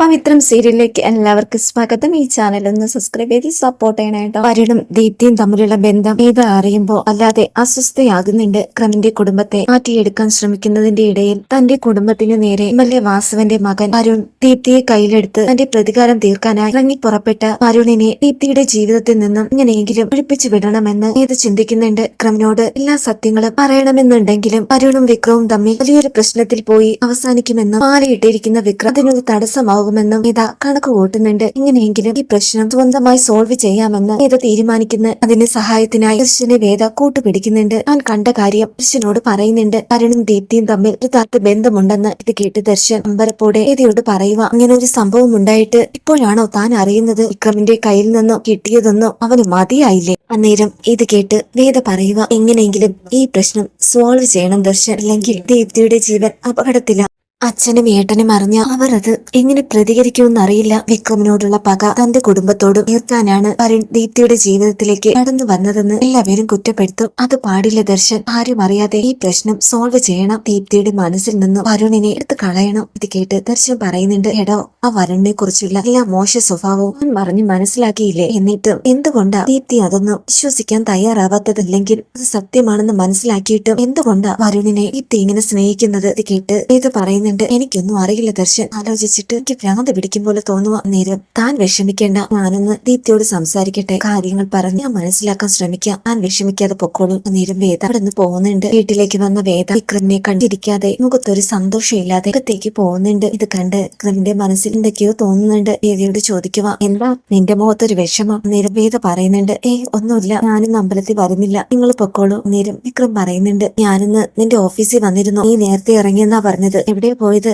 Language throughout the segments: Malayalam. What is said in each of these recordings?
പവിത്രം സീരിയലിലേക്ക് എല്ലാവർക്കും സ്വാഗതം. ഈ ചാനൽ ഒന്ന് സബ്സ്ക്രൈബ് ചെയ്ത് സപ്പോർട്ട് ചെയ്യണേട്ടോ വരുണും ദീപ്തിയും തമ്മിലുള്ള ബന്ധം ഇത് അറിയുമ്പോൾ അല്ലാതെ അസ്വസ്ഥയാകുന്നുണ്ട്. ക്രമിന്റെ കുടുംബത്തെ മാറ്റിയെടുക്കാൻ ശ്രമിക്കുന്നതിന്റെ ഇടയിൽ തന്റെ കുടുംബത്തിന് നേരെ എം എൽ വാസവന്റെ മകൻ അരുൺ ദീപ്തിയെ കയ്യിലെടുത്ത് തന്റെ പ്രതികാരം തീർക്കാനായി ഇറങ്ങി പുറപ്പെട്ട അരുണിനെ ദീപ്തിയുടെ ജീവിതത്തിൽ നിന്നും ഇങ്ങനെയെങ്കിലും ഒഴിപ്പിച്ചു വിടണമെന്ന് ഏത് ചിന്തിക്കുന്നുണ്ട്. ക്രമിനോട് എല്ലാ സത്യങ്ങളും പറയണമെന്നുണ്ടെങ്കിലും അരുണും വിക്രവും തമ്മിൽ വലിയൊരു പ്രശ്നത്തിൽ പോയി അവസാനിക്കുമെന്നും മാലയിട്ടിരിക്കുന്ന വിക്രം അതിനൊരു തടസ്സമാകുമെന്നും ഇത കണക്ക് കൂട്ടുന്നുണ്ട്. എങ്ങനെയെങ്കിലും ഈ പ്രശ്നം സ്വന്തമായി സോൾവ് ചെയ്യാമെന്ന് ഇത തീരുമാനിക്കുന്ന അതിന് സഹായത്തിനായി കൃഷ്ണനെ വേദ കൂട്ടുപിടിക്കുന്നുണ്ട്. താൻ കണ്ട കാര്യം ദർശനോട് പറയുന്നുണ്ട്. അരുണും ദീപ്തിയും തമ്മിൽ യഥാർത്ഥ ബന്ധമുണ്ടെന്ന് ഇത് കേട്ട് ദർശൻ അമ്പരപ്പോടെ വേദയോട് പറയുക അങ്ങനെ ഒരു സംഭവം ഉണ്ടായിട്ട് ഇപ്പോഴാണോ താൻ അറിയുന്നത്? വിക്രമിന്റെ കയ്യിൽ നിന്നോ കിട്ടിയതെന്നോ അവന് മതിയായില്ലേ? അന്നേരം ഇത് കേട്ട് വേദ പറയുക എങ്ങനെയെങ്കിലും ഈ പ്രശ്നം സോൾവ് ചെയ്യണം ദർശൻ. അല്ലെങ്കിൽ ദീപ്തിയുടെ ജീവൻ അപകടത്തില അച്ഛനും ഏട്ടനും അറിഞ്ഞ അവർ അത് എങ്ങനെ പ്രതികരിക്കുമെന്ന് അറിയില്ല വിക്രമിനോടുള്ള പക തന്റെ കുടുംബത്തോടും തീർക്കാനാണ് വരുൺ ദീപ്തിയുടെ ജീവിതത്തിലേക്ക് കടന്നു വന്നതെന്ന് എല്ലാവരും കുറ്റപ്പെടുത്തും. അത് പാടില്ല ദർശൻ. ആരും അറിയാതെ ഈ പ്രശ്നം സോൾവ് ചെയ്യണം. ദീപ്തിയുടെ മനസ്സിൽ നിന്നും വരുണിനെ എടുത്ത് കളയണം. ഇത് കേട്ട് ദർശൻ പറയുന്നുണ്ട് എടോ ആ വരുണിനെ കുറിച്ചുള്ള എല്ലാ മോശ സ്വഭാവവും ഞാൻ പറഞ്ഞു മനസ്സിലാക്കിയില്ലേ? എന്നിട്ടും എന്തുകൊണ്ടാ ദീപ്തി അതൊന്നും വിശ്വസിക്കാൻ തയ്യാറാവാത്തതല്ലെങ്കിൽ അത് സത്യമാണെന്ന് മനസ്സിലാക്കിയിട്ടും എന്തുകൊണ്ടാ വരുണിനെ ദീപ്തി ഇങ്ങനെ സ്നേഹിക്കുന്നത്? ഇത് കേട്ട് ഇത് പറയുന്നുണ്ട്. എനിക്കൊന്നും അറിയില്ല ദർശൻ. ആലോചിച്ചിട്ട് എനിക്ക് ഭ്രാന്ത് പിടിക്കും പോലെ തോന്നുക നേരം. താൻ വിഷമിക്കേണ്ട. ഞാനൊന്ന് ദീപ്തിയോട് സംസാരിക്കട്ടെ. കാര്യങ്ങൾ പറഞ്ഞ് ഞാൻ മനസ്സിലാക്കാൻ ശ്രമിക്കാം. താൻ വിഷമിക്കാതെ പൊക്കോളും. നേരം വേദ അവിടെ നിന്ന് പോകുന്നുണ്ട്. വീട്ടിലേക്ക് വന്ന വേദ വിക്രമിനെ കണ്ടിരിക്കാതെ മുഖത്തൊരു സന്തോഷമില്ലാതെ അകത്തേക്ക് പോകുന്നുണ്ട്. ഇത് കണ്ട് വിക്രമിന്റെ മനസ്സിൽ എന്തൊക്കെയോ തോന്നുന്നുണ്ട്. വേദയോട് ചോദിക്കുക എന്താ? നിന്റെ മുഖത്തൊരു വിഷമം? നേരം വേദ പറയുന്നുണ്ട് ഏ ഒന്നുമില്ല. ഞാനിന്ന് അമ്പലത്തിൽ വരുന്നില്ല. നിങ്ങൾ പൊക്കോളും. നേരം വിക്രം പറയുന്നുണ്ട് ഞാനിന്ന് നിന്റെ ഓഫീസിൽ വന്നിരുന്നു. നീ നേരത്തെ ഇറങ്ങിയെന്നാ പറഞ്ഞത്. എവിടെ പോയത്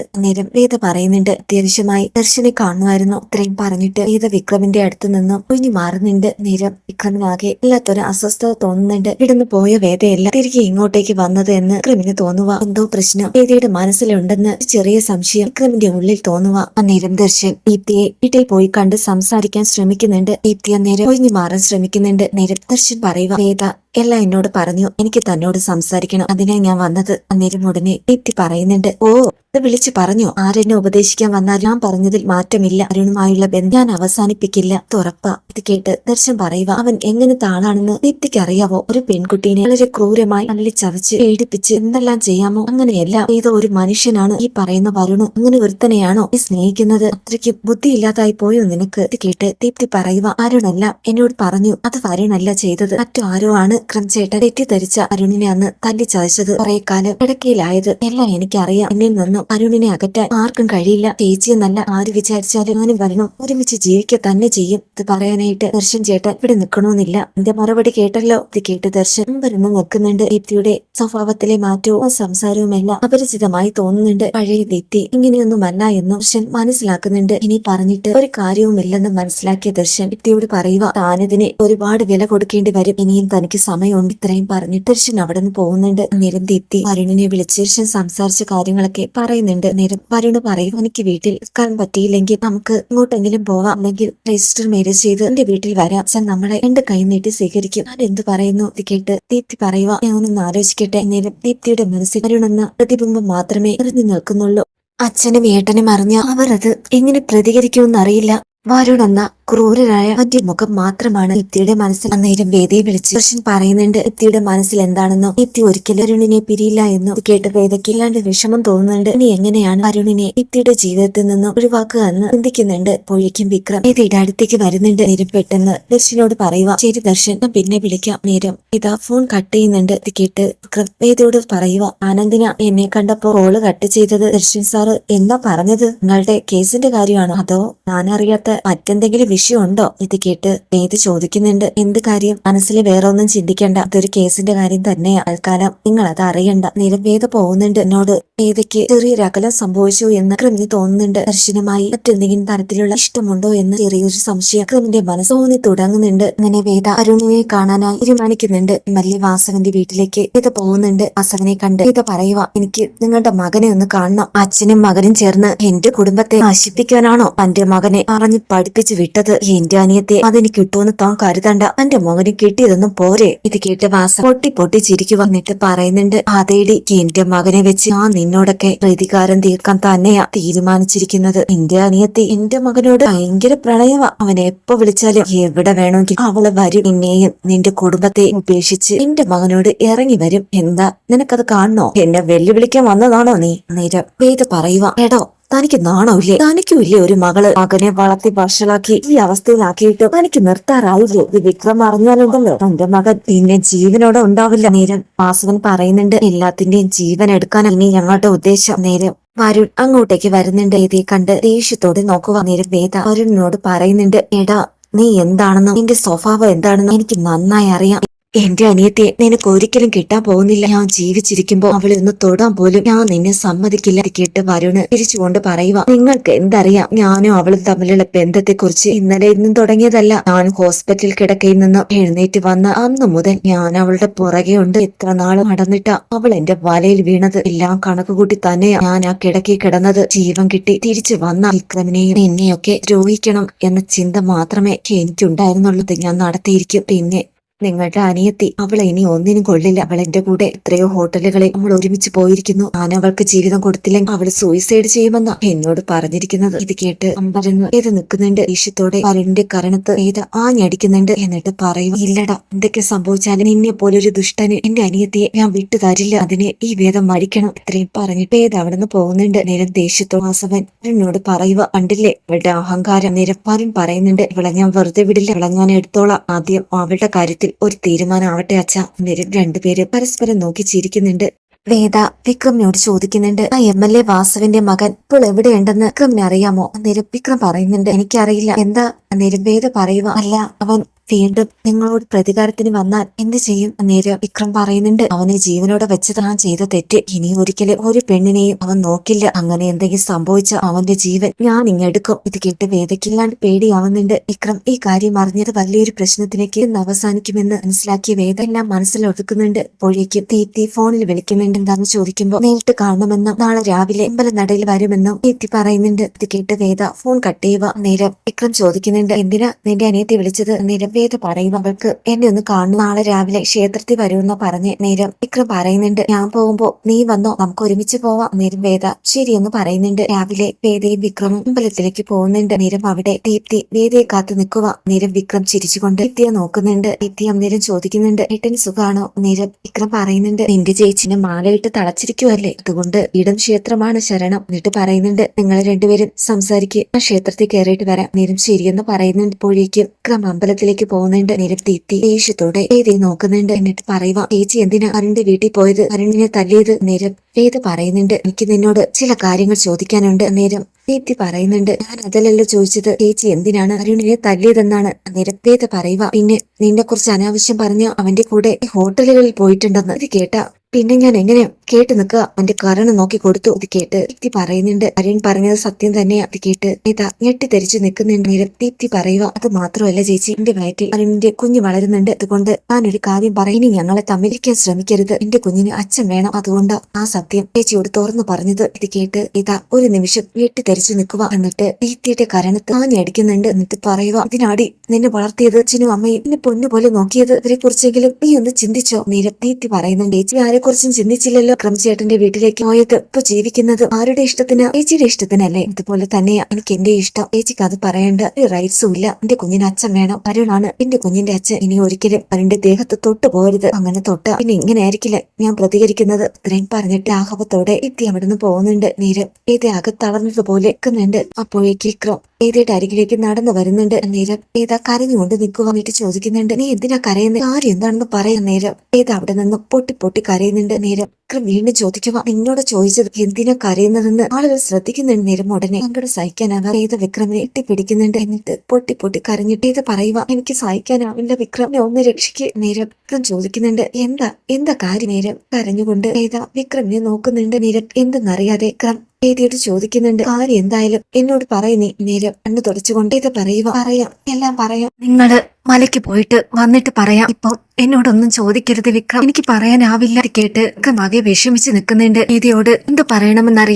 വേദ പറയുന്നുണ്ട്. അത്യാവശ്യമായി ദർശനെ കാണുമായിരുന്നു. ഇത്രയും പറഞ്ഞിട്ട് വേദ വിക്രമിന്റെ അടുത്ത് നിന്നും ഒഴിഞ്ഞു മാറുന്നുണ്ട്. നേരം വിക്രമിനാകെ ഇല്ലാത്തൊരു അസ്വസ്ഥത തോന്നുന്നുണ്ട്. ഇവിടുന്ന് പോയ വേദയല്ല തിരികെ ഇങ്ങോട്ടേക്ക് വന്നത് എന്ന് വിക്രമിന് തോന്നുക. എന്തോ പ്രശ്നം വേദയുടെ മനസ്സിലുണ്ടെന്ന് ചെറിയ സംശയം വിക്രമിന്റെ ഉള്ളിൽ തോന്നുക. അന്നേരം ദർശൻ ദീപ്തിയെ വീട്ടിൽ പോയി കണ്ട് സംസാരിക്കാൻ ശ്രമിക്കുന്നുണ്ട്. ദീപ്തി അന്നേരം ഒഴിഞ്ഞു മാറാൻ ശ്രമിക്കുന്നുണ്ട്. നേരം ദർശൻ പറയുക വേദ എല്ലാം എന്നോട് പറഞ്ഞു. എനിക്ക് തന്നോട് സംസാരിക്കണം. അതിനായി ഞാൻ വന്നത് അന്നേരം ഉടനെ ദീപ്തി പറയുന്നുണ്ട്. ഓ ഇത് വിളിച്ചു പറഞ്ഞു. ആരെന്നെ ഉപദേശിക്കാൻ വന്നാൽ ഞാൻ പറഞ്ഞതിൽ മാറ്റമില്ല. അരുണുമായുള്ള ബന്ധം ഞാൻ അവസാനിപ്പിക്കില്ല. തുറപ്പ ഇത് കേട്ട് ദർശൻ പറയുക അവൻ എങ്ങനെ ആളാണെന്ന് ദീപ്തിക്ക് അറിയാവോ ഒരു പെൺകുട്ടീനെ വളരെ ക്രൂരമായി അല്ലി ചതച്ച് പേടിപ്പിച്ച് എന്തെല്ലാം ചെയ്യാമോ? അങ്ങനെയല്ല. ഏതോ ഒരു മനുഷ്യനാണ് ഈ പറയുന്ന വരുണ്. അങ്ങനെ ഒരുത്തനെയാണോ ഈ സ്നേഹിക്കുന്നത്? അത്രയ്ക്ക് ബുദ്ധിയില്ലാതായി പോയോ നിനക്ക്? ഇത് കേട്ട് ദീപ്തി പറയുക അരുണല്ല എന്നോട് പറഞ്ഞു. അത് വരുണല്ല ചെയ്തത്. മറ്റു ആരോ ആണ് ക്രംചേട്ടൻ തെറ്റിദ്ധരിച്ച അരുണിനെ അന്ന് തല്ലി ചതച്ചത്. കുറെ കാലം കിടക്കയിലായത് എല്ലാം എനിക്കറിയാം. എന്നിൽ നിന്നും അരുണിനെ അകറ്റാൻ ആർക്കും കഴിയില്ല. ചേച്ചി എന്നല്ല ആര് വിചാരിച്ചാലും ഞാനും വരണം. ഒരുമിച്ച് ജീവിക്കുക തന്നെ ചെയ്യും. ഇത് പറയാനായിട്ട് ദർശൻ ചേട്ടൻ ഇവിടെ നിൽക്കണമെന്നില്ല. എന്റെ മറുപടി കേട്ടല്ലോ. ഇത് കേട്ട് ദർശൻ വരുന്നു നിൽക്കുന്നുണ്ട് ദീപ്തിയുടെ സ്വഭാവത്തിലെ മാറ്റവും സംസാരവും എല്ലാം അപരിചിതമായി തോന്നുന്നുണ്ട്. പഴയ ദീപ്തി ഇങ്ങനെയൊന്നുമല്ല എന്നും ദർശൻ മനസ്സിലാക്കുന്നുണ്ട്. ഇനി പറഞ്ഞിട്ട് ഒരു കാര്യവുമില്ലെന്ന് മനസ്സിലാക്കിയ ദർശൻ ദീപ്തിയോട് പറയുക താനതിനെ ഒരുപാട് വില കൊടുക്കേണ്ടി വരും. ഇനിയും തനിക്ക് സമയമുണ്ട് ഇത്രയും പറഞ്ഞിട്ട് ദർശൻ അവിടെ നിന്ന് പോകുന്നുണ്ട്. നേരം ദീപ്തി വരുണിനെ വിളിച്ച് സംസാരിച്ച കാര്യങ്ങളൊക്കെ പറയുന്നുണ്ട്. നിരം വരുണ് പറയും എനിക്ക് വീട്ടിൽ നിൽക്കാൻ പറ്റിയില്ലെങ്കിൽ നമുക്ക് ഇങ്ങോട്ടെങ്കിലും പോവാം. അല്ലെങ്കിൽ രജിസ്റ്റർ മാരേജ് ചെയ്ത് എന്റെ വീട്ടിൽ വരാം. അച്ഛൻ നമ്മളെ എന്റെ കൈ നീട്ടി സ്വീകരിക്കും. ഞാൻ എന്ത് പറയുന്നു? കേട്ട് ദീപ്തി പറയുക ഞാനൊന്ന് ആലോചിക്കട്ടെ. നേരം ദീപ്തിയുടെ മനസ്സിൽ വരുണെന്ന പ്രതിബിംബം മാത്രമേ എറിഞ്ഞു നിൽക്കുന്നുള്ളൂ. അച്ഛനും ഏട്ടനും അറിഞ്ഞ അവർ അത് എങ്ങനെ പ്രതികരിക്കുമെന്ന് അറിയില്ല. വരുൺ എന്ന ക്രൂരരായ മറ്റു മുഖം മാത്രമാണ് ഇത്തിയുടെ മനസ്സിൽ അന്നേരം വേദിയെ വിളിച്ച് കൃഷ്ണൻ പറയുന്നുണ്ട്. ഇത്തിയുടെ മനസ്സിൽ എന്താണെന്നോ ഇത്തി ഒരിക്കലും അരുണിനെ പിരിയില്ല എന്നും കേട്ട് വേദയ്ക്ക് ഇല്ലാണ്ട് വിഷമം തോന്നുന്നുണ്ട്. ഇനി എങ്ങനെയാണ് അരുണിനെ ഇത്തിയുടെ ജീവിതത്തിൽ നിന്നും ഒഴിവാക്കുക എന്ന് ചിന്തിക്കുന്നുണ്ട്. അപ്പോഴേക്കും വിക്രം വേദിയുടെ അടുത്തേക്ക് വരുന്നുണ്ട്. നേരം പെട്ടെന്ന് ദർശനോട് പറയുക ശരി ദർശൻ ഞാൻ പിന്നെ വിളിക്കാം. നേരം ഇതാ ഫോൺ കട്ട് ചെയ്യുന്നുണ്ട്. ഇത് കേട്ട് വിക്രം വേദിയോട് പറയുക ആനന്ദിന എന്നെ കണ്ടപ്പോ കോൾ കട്ട് ചെയ്തത് ദർശൻ സാറ്. എന്താ പറഞ്ഞത്? നിങ്ങളുടെ കേസിന്റെ കാര്യമാണോ? അതോ ഞാനറിയാത്ത മറ്റെന്തെങ്കിലും വിഷയമുണ്ടോ? ഇത് കേട്ട് നെയ്ത് ചോദിക്കുന്നുണ്ട്. എന്ത് കാര്യം? മനസ്സിൽ വേറെ ഒന്നും ചിന്തിക്കേണ്ട. അതൊരു കേസിന്റെ കാര്യം തന്നെയാ. തൽക്കാലം നിങ്ങൾ അത് അറിയണ്ട. നിലവേദ പോകുന്നുണ്ട് എന്നോട്. നെയ്തയ്ക്ക് ചെറിയൊരു അകലം സംഭവിച്ചു എന്ന് ക്രിമിന് തോന്നുന്നുണ്ട്. ദർശനമായി മറ്റെന്തെങ്കിലും തരത്തിലുള്ള ഇഷ്ടമുണ്ടോ എന്ന് ചെറിയൊരു സംശയം ക്രിമിന്റെ മനസ്സ് തോന്നി തുടങ്ങുന്നുണ്ട്. അങ്ങനെ വേദ അരുണിനെ കാണാനായി തീരുമാനിക്കുന്നുണ്ട്. മല്ലി വാസവന്റെ വീട്ടിലേക്ക് വേദ പോകുന്നുണ്ട്. വാസവനെ കണ്ട് വേദ പറയുക എനിക്ക് നിങ്ങളുടെ മകനെ ഒന്ന് കാണണം. അച്ഛനും മകനും ചേർന്ന് എന്റെ കുടുംബത്തെ നശിപ്പിക്കാനാണോ? തന്റെ മകനെ പറഞ്ഞു പഠിപ്പിച്ച് വിട്ടത് എന്റെ അനിയത്തെ. അതെനിക്ക് കിട്ടുമെന്ന് താൻ കരുതണ്ട. എന്റെ മകന് കിട്ടിയതൊന്നും പോരെ. ഇത് കേട്ട വാസ പൊട്ടി പൊട്ടി ചിരിക്കു വന്നിട്ട് പറയുന്നുണ്ട് അതേടി എന്റെ മകനെ വെച്ച് ആ നിന്നോടൊക്കെ പ്രതികാരം തീർക്കാൻ തന്നെയാ തീരുമാനിച്ചിരിക്കുന്നത്. എന്റെ അനിയത്തി എന്റെ മകനോട് ഭയങ്കര പ്രണയവ. അവനെ എപ്പോ വിളിച്ചാലും എവിടെ വേണമെങ്കിൽ അവൾ വരും. നിന്നെയും നിന്റെ കുടുംബത്തെ ഉപേക്ഷിച്ച് എന്റെ മകനോട് ഇറങ്ങി വരും. എന്താ? നിനക്കത് കാണണോ? എന്നെ വെല്ലുവിളിക്കാൻ വന്നതാണോ നീ? നേരം വേദ പറയുക എടോ തനിക്ക് നാണമില്ലേ? തനിക്കും ഇല്ലേ ഒരു മകൾ? മകനെ വളർത്തി വഷളാക്കി ഈ അവസ്ഥയിലാക്കിയിട്ട് തനിക്ക് നിർത്താറായില്ലേ? ഇത് വിക്രം അറിഞ്ഞാലുണ്ടല്ലോ. തന്റെ മകൻ പിന്നെ ജീവനോടെ ഉണ്ടാവില്ല. നേരം വാസവൻ പറയുന്നുണ്ട് എല്ലാത്തിന്റെയും ജീവൻ എടുക്കാൻ ഇനി ഞങ്ങളുടെ ഉദ്ദേശം. നേരം വരുൺ അങ്ങോട്ടേക്ക് വരുന്നുണ്ട്. ഇതേ കണ്ട് ദേഷ്യത്തോടെ നോക്കുക. നേരം വേദ വരുണിനോട് പറയുന്നുണ്ട് എടാ നീ എന്താണെന്നും നിന്റെ സ്വഭാവം എന്താണെന്നും എനിക്ക് നന്നായി അറിയാം. എന്റെ അനിയത്തെ നിനക്ക് ഒരിക്കലും കിട്ടാൻ പോകുന്നില്ല. ഞാൻ ജീവിച്ചിരിക്കുമ്പോ അവൾ ഇന്ന് തൊടാൻ പോലും ഞാൻ നിന്നെ സമ്മതിക്കില്ല. കേട്ട് വരുണ് തിരിച്ചുകൊണ്ട് പറയുക നിങ്ങൾക്ക് എന്തറിയാം? ഞാനും അവളും തമ്മിലുള്ള ബന്ധത്തെക്കുറിച്ച് ഇന്നലെ ഇന്നും തുടങ്ങിയതല്ല. ഞാൻ ഹോസ്പിറ്റലിൽ കിടക്കയിൽ നിന്ന് എഴുന്നേറ്റ് വന്ന അന്ന് മുതൽ ഞാൻ അവളുടെ പുറകെ ഉണ്ട്. എത്ര നാൾ നടന്നിട്ട അവൾ എന്റെ വലയിൽ വീണത്? എല്ലാം കണക്കുകൂട്ടി തന്നെയാ ഞാൻ ആ കിടക്കി കിടന്നത്. ജീവൻ കിട്ടി തിരിച്ചു വന്ന വിക്രമിനെയും എന്നെയൊക്കെ രോഹിക്കണം എന്ന ചിന്ത മാത്രമേ എനിക്കുണ്ടായിരുന്നുള്ളത് ഞാൻ നടത്തിയിരിക്കും. പിന്നെ നിങ്ങളുടെ അനിയത്തി. അവൾ ഇനി ഒന്നിനും കൊള്ളില്ല. അവൾ എന്റെ കൂടെ എത്രയോ ഹോട്ടലുകളിൽ നമ്മൾ ഒരുമിച്ച് പോയിരിക്കുന്നു. ഞാൻ അവൾക്ക് ജീവിതം കൊടുത്തില്ലെങ്കിൽ അവൾ സൂയിസൈഡ് ചെയ്യുമെന്ന എന്നോട് പറഞ്ഞിരിക്കുന്നത്. ഇത് കേട്ട് അമ്പരന്ന് ഏത് നിൽക്കുന്നുണ്ട്? ഈശ്വത്തോടെ വരുണിന്റെ കരണത്ത് ഏത് ആഞ്ഞടിക്കുന്നുണ്ട് എന്നിട്ട് പറയും ഇല്ലടാ എന്തൊക്കെ സംഭവിച്ചാലും നിന്നെ പോലൊരു ദുഷ്ടന് എന്റെ അനിയത്തിയെ ഞാൻ വിട്ടു തരില്ല. അതിനെ ഈ വേദം മരിക്കണം ഇത്രയും പറഞ്ഞിട്ട് ഏത് അവിടെ നിന്ന് പോകുന്നുണ്ട്? നേരം ദേഷ്യത്തോ വാസവൻ എന്നോട് പറയുക കണ്ടില്ലേ? അവളുടെ അഹങ്കാരം. നിരപ്പാരും പറയുന്നുണ്ട് ഇവളെ ഞാൻ വെറുതെ വിടില്ല. ഇവളെ ഞാൻ എടുത്തോളാം. ആദ്യം അവളുടെ കാര്യത്തിൽ ഒരു തീരുമാനമാവട്ടെ അച്ഛ. നിരം രണ്ടുപേര് പരസ്പരം നോക്കി ചിരിക്കുന്നുണ്ട്. വേദ വിക്രമിനോട് ചോദിക്കുന്നുണ്ട് ആ എം എൽ എ വാസുവിന്റെ മകൻ ഇപ്പോൾ എവിടെയുണ്ടെന്ന് വിക്രമിന് അറിയാമോ? അന്നേരം വിക്രം പറയുന്നുണ്ട് എനിക്കറിയില്ല. എന്താ? അന്നേരം വേദ പറയുക അല്ല അവൻ വീണ്ടും നിങ്ങളോട് പ്രതികാരത്തിന് വന്നാൽ എന്ത് ചെയ്യും അന്നേരം വിക്രം പറയുന്നുണ്ട്. അവനെ ജീവനോടെ വെച്ച് താൻ ചെയ്ത തെറ്റ്. ഇനി ഒരിക്കലും ഒരു പെണ്ണിനെയും അവൻ നോക്കില്ല. അങ്ങനെ എന്തെങ്കിലും സംഭവിച്ച അവന്റെ ജീവൻ ഞാൻ ഇങ്ങെടുക്കും ഇത് കേട്ട് വേദയ്ക്കില്ലാണ്ട് പേടിയാവുന്നുണ്ട് വിക്രം. ഈ കാര്യം അറിഞ്ഞത് വലിയൊരു പ്രശ്നത്തിലേക്ക് ഇന്ന് അവസാനിക്കുമെന്ന് മനസ്സിലാക്കിയ വേദ എല്ലാം മനസ്സിൽ ഒതുക്കുന്നുണ്ട് അപ്പോഴേക്കും തീറ്റി ഫോണിൽ വിളിക്കുന്നുണ്ട്. എന്താണെന്ന് ചോദിക്കുമ്പോൾ നേരിട്ട് കാണുമെന്നും നാളെ രാവിലെ അമ്പലനടയിൽ വരുമെന്നും തീറ്റി പറയുന്നുണ്ട്. ഇത് കേട്ട് വേദ ഫോൺ കട്ട് ചെയ്യുക. നേരം വിക്രം ചോദിക്കുന്നുണ്ട്. എന്തിനാ നിന്റെ അനിയത്തെ വിളിച്ചത്? നേരം വേദ പറയും എന്നെ ഒന്ന് കാണും നാളെ രാവിലെ ക്ഷേത്രത്തിൽ വരുമെന്ന് പറഞ്ഞ് നേരം വിക്രം പറയുന്നുണ്ട് ഞാൻ പോകുമ്പോ നീ വന്നോ? നമുക്ക് ഒരുമിച്ച് പോവാം. നേരം വേദ ശരിയെന്ന് പറയുന്നുണ്ട്. രാവിലെ വേദയും വിക്രമും അമ്പലത്തിലേക്ക് പോകുന്നുണ്ട്. നേരം അവിടെ ദീപ്തി വേദയെ കാത്തു നിൽക്കുക നേരം വിക്രം ചിരിച്ചുകൊണ്ട് ദീപ്തിയെ നോക്കുന്നുണ്ട്. ദീപ്തി അന്നേരം ചോദിക്കുന്നുണ്ട് ഏട്ടന് സുഖാണോ? നേരം വിക്രം പറയുന്നുണ്ട് നിന്റെ ചേച്ചിനെ മാലയിട്ട് തളച്ചിരിക്കുവല്ലേ? അതുകൊണ്ട് ഇടം ക്ഷേത്രമാണ് ശരണം. എന്നിട്ട് പറയുന്നുണ്ട് നിങ്ങൾ രണ്ടുപേരും സംസാരിക്കുക ആ ക്ഷേത്രത്തിൽ കയറിയിട്ട് വരാം. നേരം ശരിയെന്ന് പറയുന്നുണ്ട്. ഇപ്പോഴേക്കും വിക്രം അമ്പലത്തിലേക്ക് പോകുന്നുണ്ട്. നിരത്തി എത്തി. ദേഷ്യത്തോടെ വേദയെ നോക്കുന്നുണ്ട് എന്നിട്ട് പറയുക ചേച്ചി എന്തിനാ അരുണിന്റെ വീട്ടിൽ പോയത്? അരുണിനെ തല്ലിയത്? നേരം വേദ പറയുന്നുണ്ട്? എനിക്ക് നിന്നോട് ചില കാര്യങ്ങൾ ചോദിക്കാനുണ്ട് നേരം ദീപ്തി പറയുന്നുണ്ട്. ഞാൻ അതല്ലല്ലോ ചോദിച്ചത്. ചേച്ചി എന്തിനാണ് അരുണിനെ തല്ലിയതെന്നാണ്? നിരത്തേത് പറയുക പിന്നെ നിന്നെ കുറിച്ച് അനാവശ്യം പറഞ്ഞ അവന്റെ കൂടെ ഹോട്ടലുകളിൽ പോയിട്ടുണ്ടെന്ന് ഇത് കേട്ട പിന്നെ ഞാൻ എങ്ങനെ കേട്ട് നിൽക്കുക? അവന്റെ കാരണം നോക്കി കൊടുത്തു. ഇത് കേട്ട് ദീപ്തി പറയുന്നുണ്ട്. അരുൺ പറഞ്ഞത് സത്യം തന്നെ അത് കേട്ട് ഇതാ ഞെട്ടിത്തെരിച്ച് നിൽക്കുന്നുണ്ട്. നേരം ദീപ്തി പറയുക. അത് മാത്രമല്ല ചേച്ചി എന്റെ വയറ്റിൽ അരുണിന്റെ കുഞ്ഞ് വളരുന്നുണ്ട്. അതുകൊണ്ട് ഒരു കാര്യം പറയുന്നു ഞങ്ങളെ തമ്മിലിരിക്കാൻ ശ്രമിക്കരുത്. എന്റെ കുഞ്ഞിന് അച്ഛൻ വേണം. അതുകൊണ്ട് ആ സത്യം ചേച്ചിയോട് തുറന്നു പറഞ്ഞത്. ഇത് കേട്ട് ഇതാ ഒരു നിമിഷം ഞെട്ടിത്തെരിച്ച് നിൽക്കുക. എന്നിട്ട് ദീപ്തിയുടെ കരണത്ത് ആഞ്ഞടിക്കുന്നുണ്ട് എന്നിട്ട് പറയുക ഇതിനാടി നിന്നെ വളർത്തിയത് അച്ഛനും അമ്മയും. നിന്നെ പൊന്നുപോലെ നോക്കിയത് ഇവരെ കുറിച്ചെങ്കിലും നീ ഒന്ന് ചിന്തിച്ചോ? നേരം ദീപ്തി പറയുന്നുണ്ട് ചേച്ചി ആരെ കുറിച്ചും ചിന്തിച്ചില്ലല്ലോ ക്രമചേട്ടന്റെ വീട്ടിലേക്ക് പോയത്. ഇപ്പൊ ജീവിക്കുന്നത് ആരുടെ ഇഷ്ടത്തിന്? ചേച്ചിയുടെ ഇഷ്ടത്തിനല്ലേ? ഇതുപോലെ തന്നെയാ എനിക്ക് എന്റെ ഇഷ്ടം. ചേച്ചിക്ക് അത് പറയേണ്ട ഒരു റൈറ്റ്സും ഇല്ല. എന്റെ കുഞ്ഞിന് അച്ഛൻ വേണം. അരുണാണ് എന്റെ കുഞ്ഞിന്റെ അച്ഛൻ. ഇനി ഒരിക്കലും അവരുടെ ദേഹത്ത് തൊട്ട് പോരുത് അങ്ങനെ തൊട്ട പിന്നെ ഇങ്ങനെ ആയിരിക്കില്ല ഞാൻ പ്രതികരിക്കുന്നത്? ഇത്രയും പറഞ്ഞിട്ട് ആഹവത്തോടെ എത്തി അവിടുന്ന് പോകുന്നുണ്ട്. നീര് ഏത് അകത്തളർന്നതുപോലെ നിൽക്കുന്നുണ്ട്. അപ്പോഴേക്ക് വിക്രം ഏതയുടെ അരികിലേക്ക് നടന്നു വരുന്നുണ്ട്. നേരം ഏതാ കരഞ്ഞുകൊണ്ട് നിൽക്കുക എന്നിട്ട് ചോദിക്കുന്നുണ്ട്. നീ എന്തിനാ കരയുന്നത് കാര്യം എന്താണെന്ന് പറയാൻ നേരം ഏതാ അവിടെ നിന്ന് പൊട്ടി പൊട്ടി കരയുന്നുണ്ട് നേരം വിക്രം വീണ്ടും ചോദിക്കുക നിന്നോട് ചോദിച്ചത് എന്തിനാ കരയുന്നതെന്ന്? ആളുകൾ ശ്രദ്ധിക്കുന്നുണ്ട് നേരം ഉടനെ. അങ്ങോട്ട് സഹിക്കാനാകാതെ ഏത് വിക്രമിനെ എട്ടിപ്പിടിക്കുന്നുണ്ട് എന്നിട്ട് പൊട്ടി പൊട്ടി കരഞ്ഞിട്ട് ഇത് പറയുക എനിക്ക് സഹിക്കാനാവില്ല വിക്രമിനെ ഒന്ന് രക്ഷിക്ക്. നേരം വിക്രം ചോദിക്കുന്നുണ്ട്. എന്താ? എന്താ കാര്യം? നേരം കരഞ്ഞുകൊണ്ട് ഏതാ? വിക്രമിനെ നോക്കുന്നുണ്ട്. നേരം എന്തെന്നറിയാതെ വിക്രം ഏതിയോട് ചോദിക്കുന്നുണ്ട്? കാര്യം എന്തായാലും എന്നോട് പറയുന്നേ നേരം കണ്ണു തുടച്ചുകൊണ്ട് ഇത് പറയുക പറയാം. എല്ലാം പറയാം. നിങ്ങൾ മലയ്ക്ക് പോയിട്ട് വന്നിട്ട് പറയാം. ഇപ്പൊ എന്നോടൊന്നും ചോദിക്കരുത് വിക്രം. എനിക്ക് പറയാനാവില്ല. കേട്ട് വകെ വിഷമിച്ച് നിൽക്കുന്നുണ്ട്. ഏതിയോട് എന്ത് പറയണമെന്നറിയാൻ